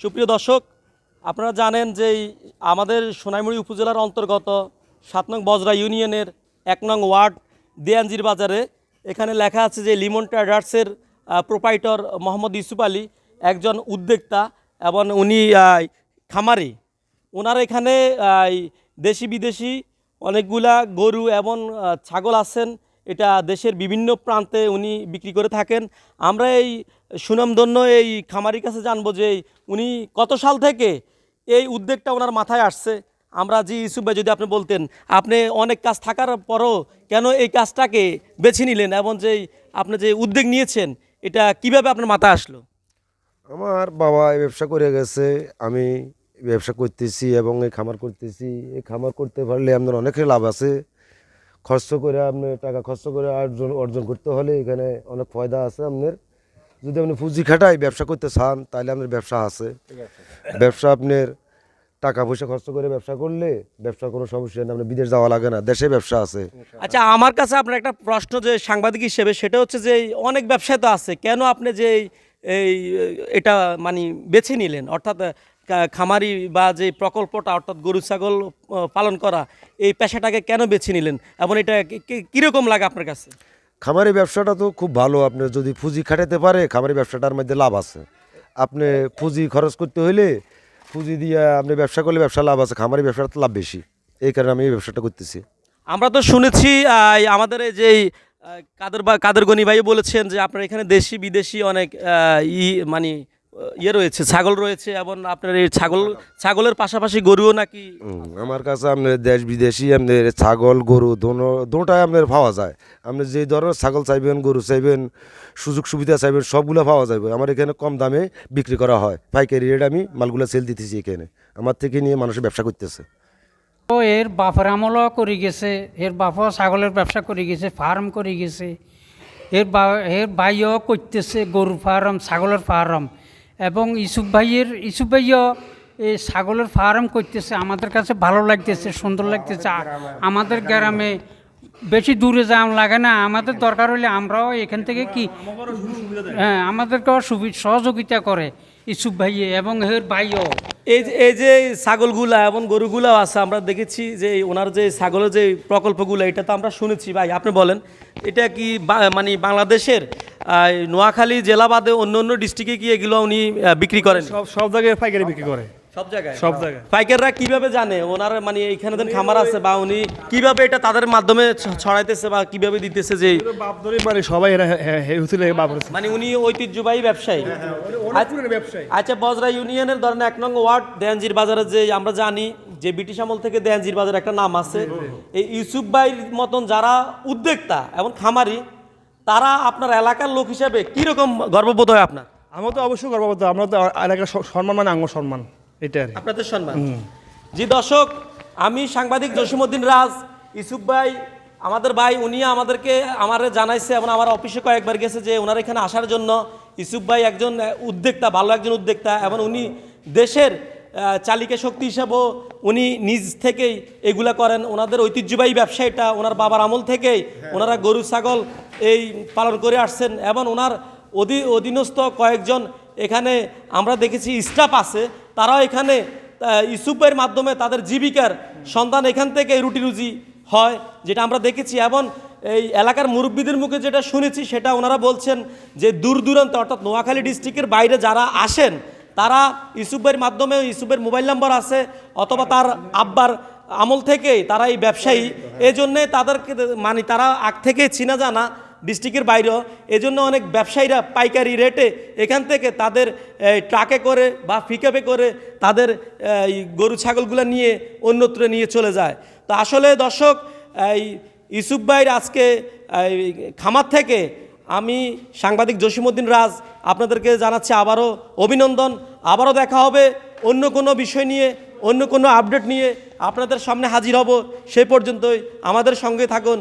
সুপ্রিয় দর্শক, আপনারা জানেন যে আমাদের সোনাইমুড়ি উপজেলার অন্তর্গত সাত নং বজরা ইউনিয়নের এক নং ওয়ার্ড দেয়ানজির বাজারে এখানে লেখা আছে যে লিমন ট্রেডার্সের প্রোপাইটর মোহাম্মদ ইউসুফ আলী একজন উদ্যোক্তা এবং উনি খামারি। ওনার এখানে দেশি বিদেশি অনেকগুলা গরু এবং ছাগল আছেন। এটা দেশের বিভিন্ন প্রান্তে উনি বিক্রি করে থাকেন। আমরা এই সুনামধন্য এই খামারির কাছে জানব যে উনি কত সাল থেকে এই উদ্যোগটা ওনার মাথায় আসছে। আমরা জি ইউসুফ ভাই যদি আপনি বলতেন, আপনি অনেক কাজ থাকার পরও কেন এই কাজটাকে বেছে নিলেন এবং যে আপনি যে উদ্যোগ নিয়েছেন, এটা কীভাবে আপনার মাথায় আসলো? আমার বাবা এই ব্যবসা করে গেছে, আমি ব্যবসা করতেছি এবং এই খামার করতেছি। এই খামার করতে পারলে আপনার অনেকের লাভ আছে। খরচ করে আপনি টাকা খরচ করে অর্জন অর্জন করতে হলে এখানে অনেক ফায়দা আছে আপনার। যদি আপনি পুঁজি খাটাই ব্যবসা করতে চান তাহলে আপনার ব্যবসা আছে। ব্যবসা আপনার টাকা পয়সা খরচ করে ব্যবসা করলে ব্যবসা কোনো সমস্যা নেই আপনার বিদেশ যাওয়া লাগে না দেশে ব্যবসা আছে। আচ্ছা আমার কাছে আপনার একটা প্রশ্ন যে সাংবাদিক হিসেবে সেটা হচ্ছে যে অনেক ব্যবসায় তো আছে কেন আপনি যে এই- এটা মানে বেছে নিলেন? অর্থাৎ খামারি বা যে প্রকল্পটা অর্থাৎ গরু ছাগল পালন করা এই পেশাটাকে কেন বেছে নিলেন? এবং এটা কি- কি- লাগে আপনার কাছে? খামারি ব্যবসাটা তো খুব ভালো। আপনি যদি পুঁজি খাটাতে পারে খামারি ব্যবসাটার মধ্যে লাভ আছে। আপনি পুঁজি খরচ করতে হইলে পুঁজি দিয়ে আপনি ব্যবসা করলে ব্যবসা লাভ আছে খামারি ব্যবসাটা তো লাভ বেশি। এই কারণে আমি এই ব্যবসাটা করতেছি। আমরা তো শুনেছি আমাদের এই যে কাদের বা কাদের গনি ভাই বলেছেন যে আপনার এখানে দেশি বিদেশি অনেক ই মানে ইয়ে রয়েছে ছাগল রয়েছে এবং আপনার এই ছাগল ছাগলের পাশাপাশি গরুও নাকি? আমার কাছে আপনার দেশ বিদেশি আপনার ছাগল গরু দোনো দুটাই আপনার পাওয়া যায়। আপনি যে ধরনের ছাগল চাইবেন গরু চাইবেন সুযোগ সুবিধা চাইবেন সবগুলো পাওয়া যাবে। আমার এখানে কম দামে বিক্রি করা হয়। পাইকারি রেট আমি মালগুলো সেল দিতেছি এখানে। আমার থেকে নিয়ে মানুষের ব্যবসা করতেছে। ও এর বাপের আমলও করে গেছে এর বাপও ছাগলের ব্যবসা করে গেছে ফার্ম করে গেছে। এর বা এর ভাইও করতেছে গরুর ফার্ম ছাগলের ফার্ম। এবং ইসুফ ভাইয়ের ইসুফ ভাইও এই ছাগলের ফার্ম করতেছে, আমাদের কাছে ভালো লাগতেছে, সুন্দর লাগতেছে আমাদের গ্রামে বেশি দূরে যাওয়া লাগে না, আমাদের দরকার হলে আমরাও এখান থেকে কি হ্যাঁ আমাদেরকেও সুবি, সহযোগিতা করে ইসুফ ভাইয়ে এবং এর ভাইও। এই যে এই যে ছাগলগুলা এবং গরুগুলাও আছে, আমরা দেখেছি যে ওনার যে ছাগলের যে প্রকল্পগুলো, এটা তো আমরা শুনেছি। ভাই, আপনি বলেন, এটা কি মানে বাংলাদেশের নোয়াখালী জেলা বাদে অন্য অন্য ডিস্ট্রিক্টে গিয়ে এগুলো উনি বিক্রি করেন। সব সব জায়গায় পাইকারি বিক্রি করে। সব জায়গায়? সব জায়গায়। পাইকাররা কীভাবে জানে? ওনার মানে এখানে দেন খামার আছে বা উনি কীভাবে এটা তাদের মাধ্যমে ছড়াইতেছে বা কীভাবে দিতেছে যে বাপ ধরে মানে সবাই এরা বাপ মানে উনি ঐতিহ্যবাহী ব্যবসায়ী। ব্যবসায়ী। আচ্ছা বজরা ইউনিয়নের ধরেন এক নং ওয়ার্ড দেয়ানজির বাজারে যে আমরা জানি যে ব্রিটিশ আমল থেকে দেয়ানজির বাজার একটা নাম আছে। এই ইউসুফ ভাইয়ের মতন যারা উদ্যোক্তা এবং খামারি তারা আপনার এলাকার লোক হিসাবে কীরকম গর্ববোধ হয় আপনার? আমরা তো অবশ্যই গর্ববোধ হয় আমরা তো এলাকার সম্মান মানে আঙ্গ সম্মান এটা আর আপনাদের সম্মান? জি দর্শক আমি সাংবাদিক জসিমউদ্দিন রাজ ইসুফ ভাই আমাদের ভাই উনি আমাদেরকে আমার জানাইছে এবং আমার অফিসে কয়েকবার গেছে যে ওনার এখানে আসার জন্য ইসুফ ভাই একজন উদ্যোক্তা ভালো একজন উদ্যোক্তা এবং উনি দেশের চালিকা শক্তি হিসাবেও উনি নিজ থেকেই এগুলা করেন। ওনাদের ঐতিহ্যবাহী ব্যবসা এটা ওনার বাবার আমল থেকেই ওনারা গরু ছাগল এই পালন করে আসছেন এবং ওনার অধি অধীনস্থ কয়েকজন এখানে আমরা দেখেছি স্টাফ আছে তারাও এখানে ইউসুফের মাধ্যমে তাদের জীবিকার সন্তান এখান থেকে রুটি রুজি হয় যেটা আমরা দেখেছি। এবং এই এলাকার মুরব্বীদের মুখে যেটা শুনেছি সেটা ওনারা বলছেন যে দূর দূরান্ত অর্থাৎ নোয়াখালী ডিস্ট্রিক্টের বাইরে যারা আসেন তারা ইউসুফের মাধ্যমে, ইউসুফের মোবাইল নাম্বার আছে, অথবা তার আব্বার আমল থেকে তারা এই ব্যবসায়ী। এই জন্যে তাদেরকে মানে তারা আগ থেকে চিনা জানা ডিস্ট্রিক্টের বাইরেও, এজন্য অনেক ব্যবসায়ীরা পাইকারি রেটে এখান থেকে তাদের ট্রাকে করে বা পিকআপে করে তাদের গরু, ছাগলগুলো নিয়ে অন্যত্র নিয়ে চলে যায়। তো আসলে দর্শক, এই ইউসুফ ভাইয়ের আজকে খামার থেকে আমি সাংবাদিক জসীমউদ্দিন রাজ আপনাদেরকে জানাচ্ছি আবারও অভিনন্দন। আবারও দেখা হবে অন্য কোনো বিষয় নিয়ে, অন্য কোনো আপডেট নিয়ে। আপনাদের সামনে হাজির হব। সেই পর্যন্তই আমাদের সঙ্গে থাকুন।